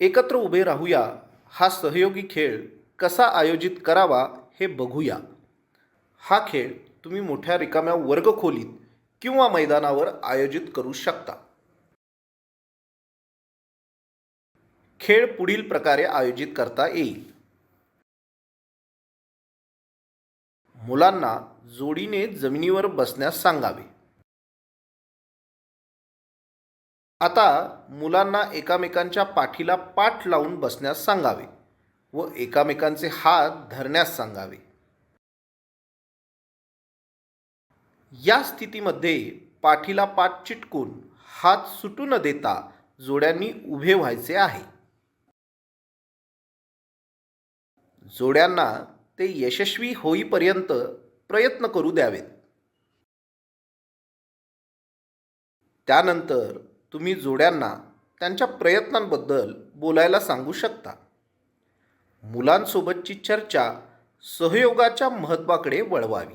एकत्र उभे राहूया. हा सहयोगी खेळ कसा आयोजित करावा हे बघूया. हा खेळ तुम्ही मोठ्या रिकाम्या वर्गखोलीत किंवा मैदानावर आयोजित करू शकता. खेळ पुढील प्रकारे आयोजित करता येईल. मुलांना जोडीने जमिनीवर बसण्यास सांगावे. आता मुलांना एकामेकांच्या पाठीला पाठ लावून बसण्यास सांगावे व एकामेकांचे हात धरण्यास सांगावे. या स्थितीमध्ये पाठीला पाठ चिटकून हात सुटू न देता जोड्यांनी उभे व्हायचे आहे. जोड्यांना ते यशस्वी होईपर्यंत प्रयत्न करू द्यावेत. त्यानंतर तुम्ही जोड्यांना त्यांच्या प्रयत्नांबद्दल बोलायला सांगू शकता. मुलांसोबतची चर्चा सहयोगाच्या महत्त्वाकडे वळवावी.